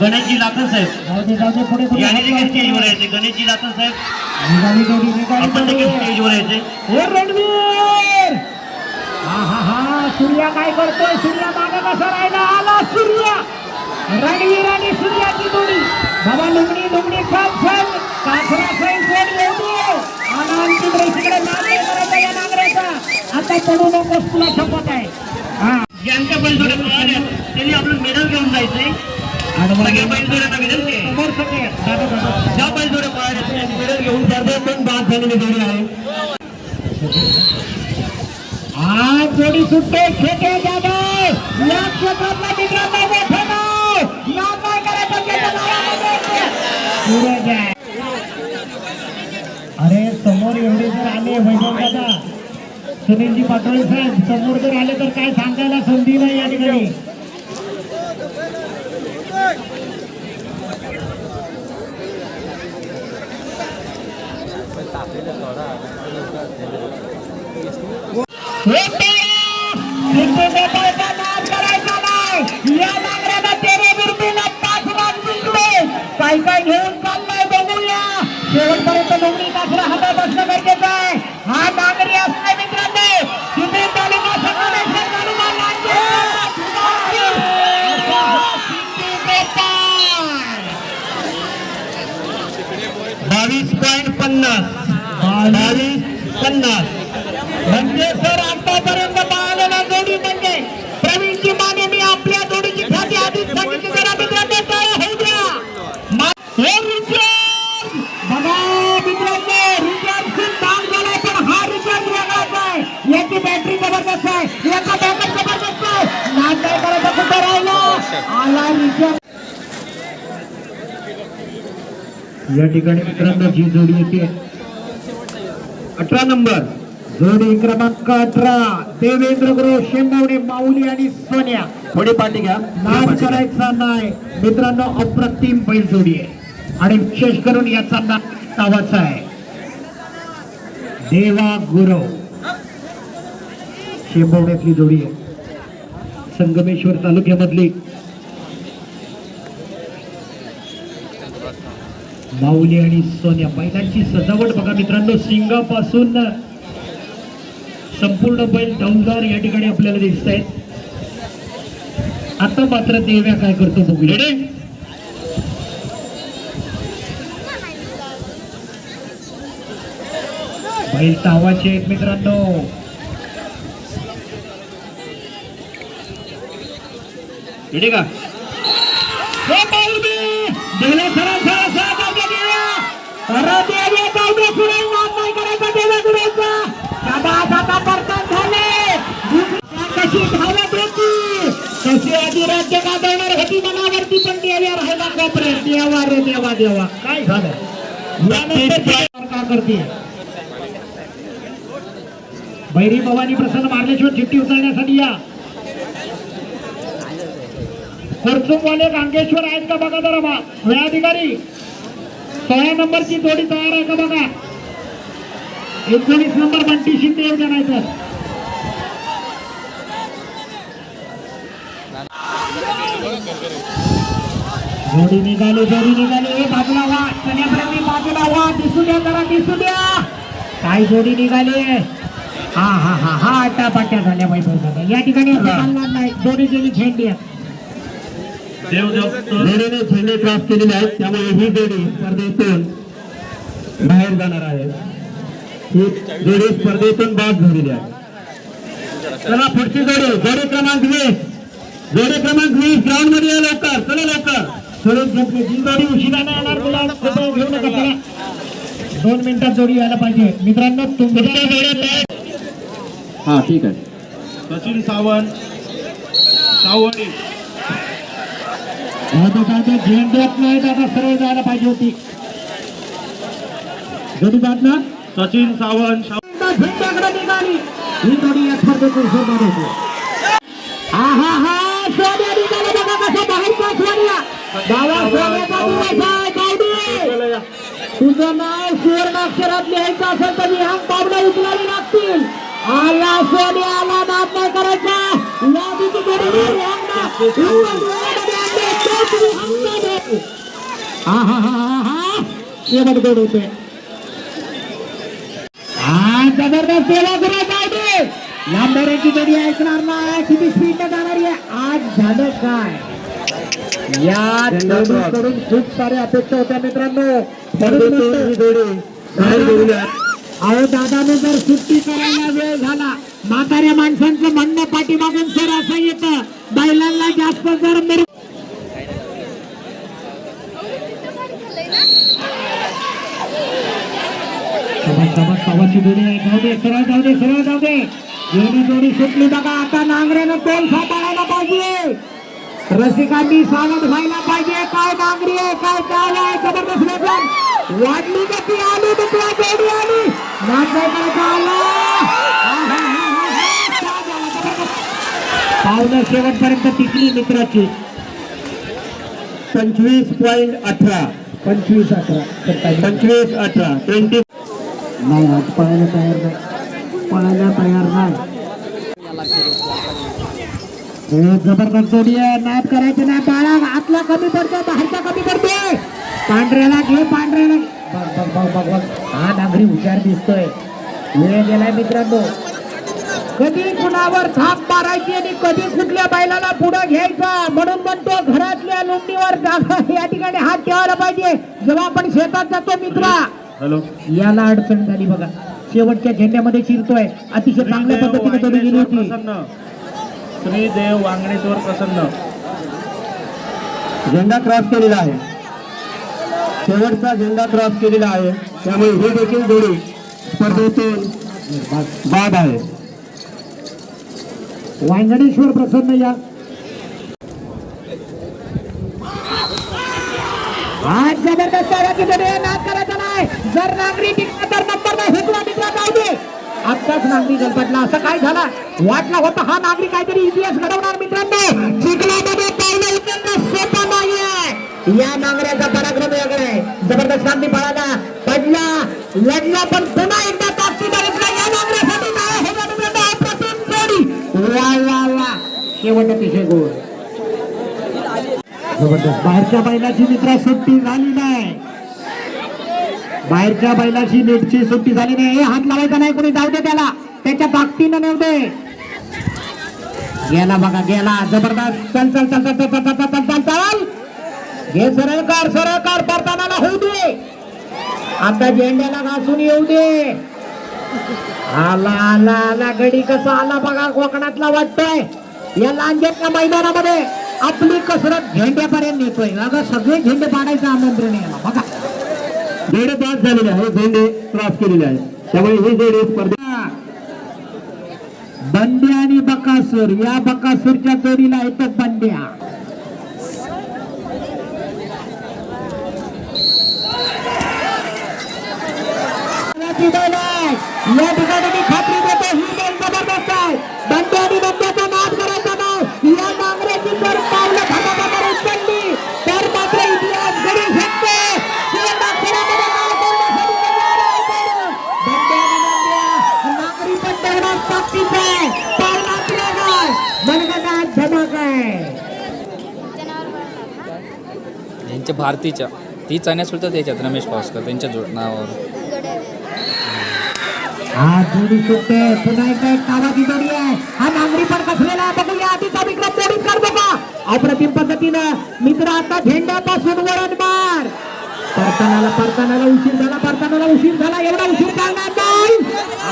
गणेशजी लाखन साहेब. याने देखील स्टेजवर. यायचे. गणेशजी लाखन साहेब. आपण देखील. स्टेजवर यायचे. हे हा हा हा. सूर्या काय करतोय? सूर्या मागे कसा राहिला? आला सूर्या! रणवीर आणि सूर्याची जोडी. बाबा लुंगणी लुंगणी खात छान. कासरा सैन सोड दे आणि अंतिम रेषेकडे नाद नाही करायचा या नांगऱ्याचा. आता पडू नकोस तुला शपथ आहे. हा. ज्यांच्या बैलजोड्या पळाल्या त्यांनी आपलं मेडल घेऊन जायचंय. सगळ्या बैलजोड्यांना विनंती आहे समोर सगळे दादा दादा. ज्या बैलजोड्या पळाल्या त्यांनी मेडल घेऊन जाते पण बाद झालेली जोडी आहे. आज जोडी खेटे जाधव. मित्रांना करायचं आहे. अरे समोर एवढे जर आले वैभव दादा. सुनीलजी पाटोळे साहेब समोर जर आले तर काय सांगायला संधी नाही या ठिकाणी? हे पन्नास म्हणजे सर आतापर्यंत पाहिलेला जोडी म्हणजे प्रवीणजी माने मी आपल्या जोडीची खाती आधीच सांगितली. जरा मित्रांनो काय होऊ द्या? हे हो, बघा मित्रांनो खूप झालाय पण हा रिचार्ज वेगळाच आहे. याची बॅटरी जबरदस्त आहे. याचा बॅकअप जबरदस्त आहे. करायचा कुठं राहिला? आला या ठिकाणी मित्रांनो जी जोडी येते अठरा नंबर. जोडी क्रमांक अठरा देवेंद्र गुरु शेंबवणे माऊली आणि सोन्या. थोडी पाठी घ्या. नाद करायचा नाही मित्रांनो अप्रतिम बैल जोडी आहे. आणि विशेष करून याचा नाव नावाचा आहे. देवा गुरु. शेंबवण्यातली जोडी आहे. संगमेश्वर तालुक्यामधली माऊली आणि सोन्या बैलांची सजावट बघा मित्रांनो. सिंगापासून संपूर्ण बैल डौलदार या ठिकाणी आपल्याला दिसत आहेत. आता मात्र देव्या काय करतो बघूया. बैल तावाचे आहेत मित्रांनो. का? होती. मनावरती पण देव्या राहिला देवा रे देवा देवा. काय झालं? करते? बैरी भवानी प्रसन्न मार्लेश्वर चिठ्ठी उचलण्यासाठी या. खर्चुमवाले गांगेश्वर आहेत का? बघा जरा बा. वेळाधिकारी सोळा नंबरची जोडी तयार आहे का बघा? एकोणीस नंबर बंटी शिंदे तर जोडी निघाली जोडी निघाली. ए बाजूला वा चण्याप्रती बाजूला वा दिसू द्या जरा दिसू द्या. काय जोडी निघाली? हा हा हा हा आटापाट्या झाल्या वैभव दादा. या ठिकाणी असं चालणार नाही. जोडी गेली झेंडी आहे जोडीने झेंडे क्रॉस केलेले आहेत त्यामुळे ही जोडी स्पर्धेतून बाहेर जाणार आहे. ही जोडी स्पर्धेतून बाद झालेली आहे. चला पुढची जोडी. जोडी क्रमांक वीस. जोडी क्रमांक वीस ग्राउंडमध्ये या लवकर. चला लवकर. सुरेश झोपले. जी जोडी उशिरा नाही येणार मुला कृपया घेऊ नका चला. दोन मिनिटात जोडी यायला पाहिजे. मित्रांनो तुमच्या जोड्या हा ठीक आहे. सचिन सावंत. सावंत दादा नाही आता सरळ जायला पाहिजे होती. जोडी सचिन सावंत झेंड्याकडे निघाली. ही जोडी होती हा सोन्या निघाला बघा कसा सोन्याचा दिवस आहे तुझं नाव सुवर्णाक्षरात लिहायचं असेल तर विहान पावडा उचलावी लागतील. आला सोन्या आला नाद नाही करायचा हा हा हा हा शेवट गोड होते जबरदस्त सेवा करा पाहिजे लांबऱ्याची जोडी ऐकणार नाही किती स्पीड जाणारी आहे. आज झालं काय? या जोडीकडून खूप साऱ्या अपेक्षा होत्या मित्रांनो. अहो दादाने जर सुट्टी करायला वेळ झाला म्हाताऱ्या माणसांचं म्हणणं पाठीमागून सर असं येतं. बैलांना जास्त जर पवाची जोडी आहे. जाऊ दे सरळ जाऊ दे सरळ दे. जोडी सुटली बघा. आता तोल पाहिजे. रसिकांनी सावध व्हायला पाहिजे. काय नांगरी आहे काय काय आहे जबरदस्त वेगळं वाढली गती आली दुसरा जोडी आली. नांदेडकरचा आला. पावलं शेवटपर्यंत टिकली मित्राची. पंचवीस पॉईंट अठरा. पंचवीस अकरा पंचवीस अठरा. ट्वेंटी नाही आज पळायला तयार नाही. पळायला तयार नाही. जबरदस्त जोडी आहे. नाद करायचे नाही बाळा. आतला कमी पडतो बाहेरचा कमी पडतोय. पांढऱ्याला घे पांढऱ्याला. बघ बघ बघ बघ. हा नागरी हुशार दिसतोय. वेळ गेलाय मित्रांनो. कधी कुणावर थाप मारायची आणि कधी कुठल्या बैलाला पुढे घ्यायचा? म्हणून म्हणतो घरातल्या लुंडीवर जागा या ठिकाणी हात ठेवायला पाहिजे. जेव्हा आपण शेतात जातो मित्रा हॅलो. याला अडचण झाली बघा. शेवटच्या झेंड्यामध्ये शिरतोय. अतिशय चांगल्या पद्धतीने जोडी गेली होती. श्रीदेव वांगणेश्वर प्रसन्न. झेंडा क्रॉस केलेला आहे. शेवटचा झेंडा क्रॉस केलेला आहे. त्यामुळे ही देखील जोडी स्पर्धेतून बाद आहे. वांगणेश्वर प्रसन्न या. आज जबरदस्त आहे, नाद करायचा नाही. जर नागरी टिकला तर नंबर दे. आत्ताच नागरी गणपतला असं काय झाला? वाटला होता हा नागरी काहीतरी इतिहास घडवणार मित्रांनो. चिखलामध्ये पावलं उचलणं सोपं नाहीये. या नांगऱ्याचा पराक्रम वेगळा आहे. जबरदस्त नागरी पळाला. पडला. लढला पण पुन्हा एकदा ताकदी शेवट अतिशय गोड जबरदस्त. बाहेरच्या बैलाची मित्रा सुट्टी झाली नाही. बाहेरच्या बैलाची नेटची सुट्टी झाली नाही. हे हात लावायचा नाही कोणी जाऊ दे त्याला. त्याच्या बागतीनं नेऊ दे. गेला बघा गेला. जबरदस्त. चल चल चल चल चल चल चल चल चल. हे सरळ कार सरळ कार परतानाला होऊ दे. आता झेंड्याला घासून येऊ दे. आला आला आला. गडी कसा आला बघा कोकणातला वाटतोय. या लांजेच्या मैदानामध्ये आपली कसरत झेंड्यापर्यंत नेतोय. अगं सगळे झेंडे पाडायचं आमंत्रण याला. बघा. जोडी बाद झालेले आहे झेंडे क्रॉस केलेले आहे त्यामुळे ही जोडी स्पर्धे बंड्या आणि बकासूर. या बकासूरच्या जोडीला येतो बंड्या? या ठिकाणी त्यांच्या भारतीच्या ती चण्या सुद्धा त्याच्यात रमेश पावसकर त्यांच्या जोड नावावर. जोडी सुटते. पुन्हा एकदा एक नावाची जोडी आहे हा नांगरी पण कसलेला बघूया आधीचा विक्रम जोडीत अप्रतिम पद्धतीनं मित्र आता झेंड्यापासून वरण मार परतानाला परतानाला उशीर झाला परतानाला उशीर झाला. एवढा उशीर चालणार नाही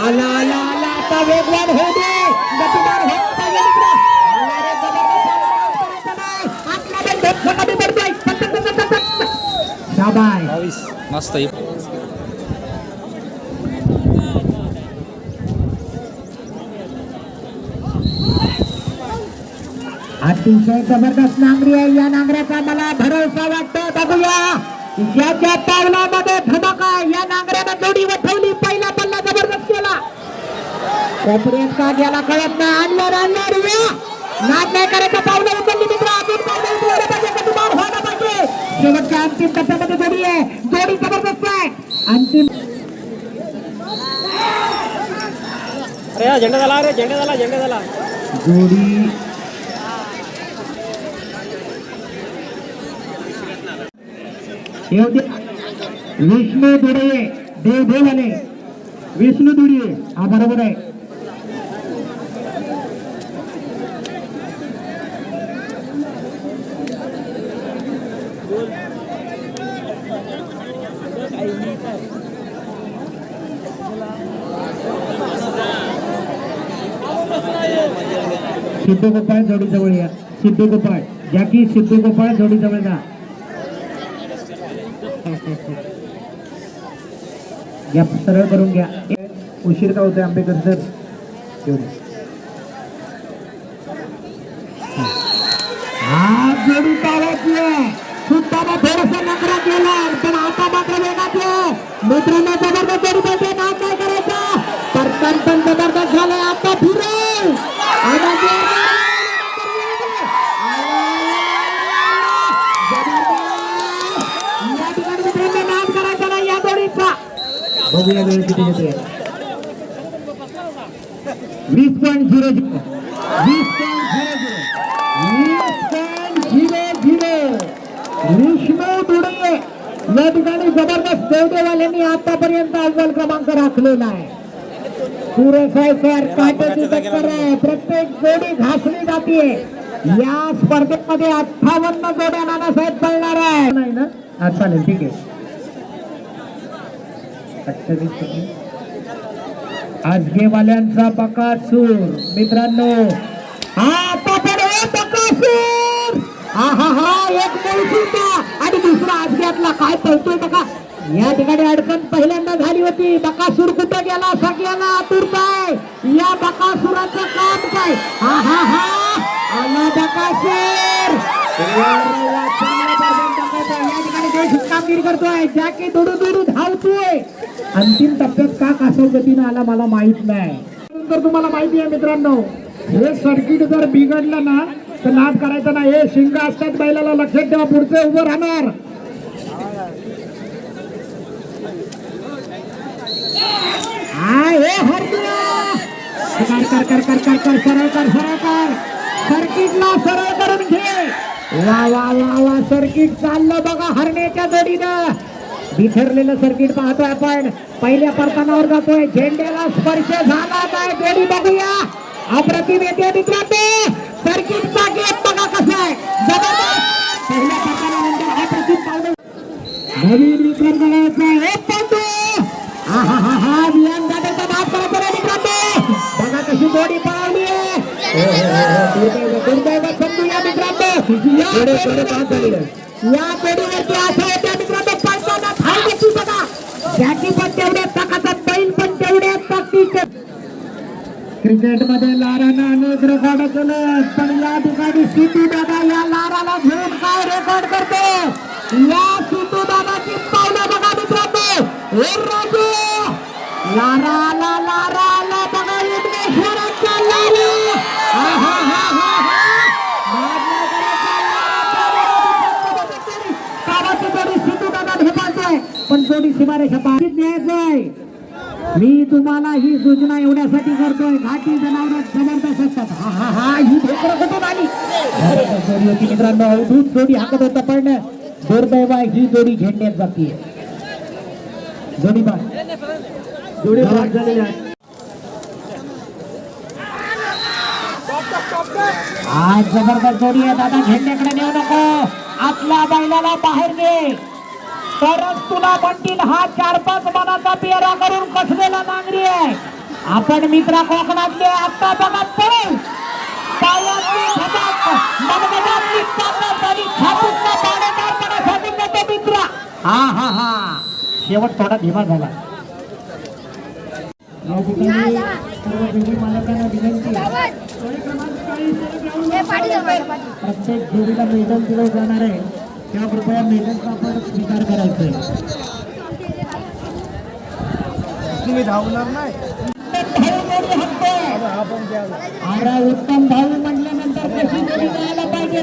आला आला आला. आता वेगवान हो दे गतिमान होत मित्र. आला रे, जबरदस्त. आला, नाही. आतला बैल कमी बावीस मस्त अतिशय जबरदस्त नांगरी आहे. या नांगऱ्याचा मला भरोसा वाटतो बघूया. ज्याच्या पावलामध्ये धमक या नांगऱ्यानं जोडी वठवली. पहिला पल्ला जबरदस्त केला. कोपऱ्यात का गेला कळत नाही. आणलं आणलं रुया नाद नाही करायचं. पावलं उचलली मित्र. अजून शेवटच्या अंतिम टप्प्यामध्ये जोडी आहे? जोडी जबरदस्त आहे. अंतिम अरे झेंडा झाला अरे झेंडा झाला झेंडा झाला. जोडी विष्णू धुडे देव देवाने विष्णू धुडे हा बरोबर आहे. सिद्धू गोपाळ जोडीजवळ या. सिद्धू गोपाळ. जॅकी सिद्धू गोपाळ जोडीजवळ जा. घ्या सरळ करून घ्या. उशीर का होतोय आंबेकर सर? हा जोडी सुद्धा थोडस नकरा केला पण आता मात्र वेगात मित्रांनो जबरदस्त जोडी काय करायचं. परतन जबरदस्त झालंय. आता फिरेल बघूया वेळ किती घेते वीस पॉईंट झिरो झिरो वीस पॉईंट झिरो झिरो वीस point zero zero Vishnu Dude या ठिकाणी जबरदस्त देवदेवाल्यांनी आतापर्यंत अव्वल क्रमांक राखलेला आहे सुरेश काट्याची टक्कर आहे प्रत्येक जोडी घासली जाते या स्पर्धेमध्ये अठ्ठावन्न जोड्या नानासाहेब पळणार आहे नाही ना? चालेल ठीक आहे. अठ्ठावीस सेकंद. आजगेवाल्यांचा बकासूर मित्रांनो हा आता बकासूर हा हा हा एक मुळशीचा आणि दुसरा आजग्यातला काय पळतोय बघा. या ठिकाणी अडचण पहिल्यांदा झाली होती. बकासूर कुठं गेला? सगळ्यांना आतुरताय या बकासुराचं काम काय? हा हा हा आला बकासूर. कामगिरी करतोय. जॅकी दोडू दोडू धावतोय. अंतिम टप्प्यात का कासव गतीनं आला मला माहीत नाही. तर तुम्हाला माहिती आहे मित्रांनो हे सर्किट जर बिघडलं ना तर नाद करायचा ना हे शिंग असतात बैलाला लक्षात ठेवा पुढचे उभं राहणार. हा, कर कर कर कर कर कर सरळ कर सरळ कर. सर्किटला सरळ करून घे. वा वा वा वा सर्किट चाललं बघा हरण्याच्या जोडीनं बिथरलेलं सर्किट पाहतोय आपण पहिल्या परतानावर जातोय झेंड्याला स्पर्श झाला काय जोडी बघूया अप्रतिम येते मित्रांनो सर्किटचा गेम बघा कसा आहे जबरदस्त पहिल्या परतानानंतर अप्रतिम पावलं नवीन विक्रम करायचा हा हा हा हा वियान मित्रांनो बघा कशी जोडी पळवली आहे या जोडीवरती- या जोडीवरती असं होत्या मित्रांनो पळताना थांब देखील बघा. जॅकी पण तेवढ्या ताकाचा बैल पण तेवढ्या ताकदीचे. क्रिकेटमध्ये लारानं अनेक रेकॉर्ड केले पण या ठिकाणी सिद्धू दादा या लाराला घेऊन काय रेकॉर्ड करतो? या सिद्धू दादाची पावलं बघा मित्रांनो. हे लारा लारा जोडी सीमारेषा पार न्यायचं आहे मी तुम्हाला ही सूचना एवढ्यासाठी करतोय घाटी जनावर जबरदस्त असतात हा हा हा ही ढोकरं कुठून आली? जबरदस्त जोडी होती मित्रांनो अवधूत जोडी हाकत होता पण दुर्दैव ही जोडी झेंड्यात जातीये जोडी बा जोडी बाद झालेली आहे आज जबरदस्त जोडी आहे दादा झेंड्याकडे नेऊ नको. आतल्या बैलाला बाहेर दे. तरच तुला म्हणतील हा चार पाच मनाचा पेरा करून कसलेला नांगरी आहे? आपण मित्रा कोकणातले आता बघा पळू पायातली धडक, मनगटातली ताकद आणि छातीतला पाण्यादारपणासाठी नेतो मित्रा. हा हा हा. शेवट थोडा धीमा झाला. या ठिकाणी सर्व जोडी मालकांना विनंती आहे. प्रत्येक जोडीला मेडल दिलं जाणार आहे. त्या कृपया मेडलचा आपण स्वीकार करायचा तुम्ही धावणार नाही अरे उत्तम भाऊ म्हटल्यानंतर कशी जायला पाहिजे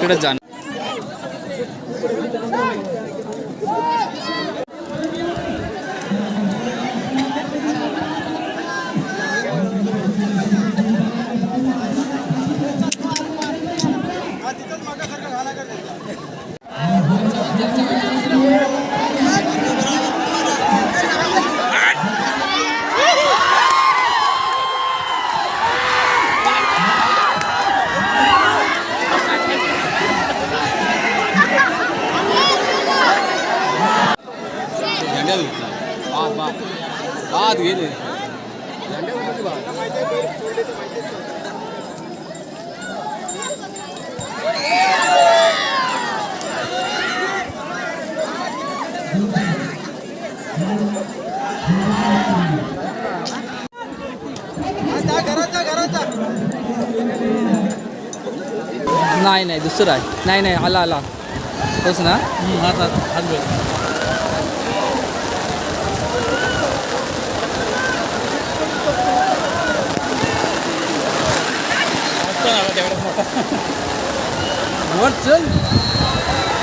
जाऊ. तिकडे जाण बाद गेले नाही नाही दुसरं आहे. नाही नाही आला आला. तोच ना? हात हात हात चल त्याला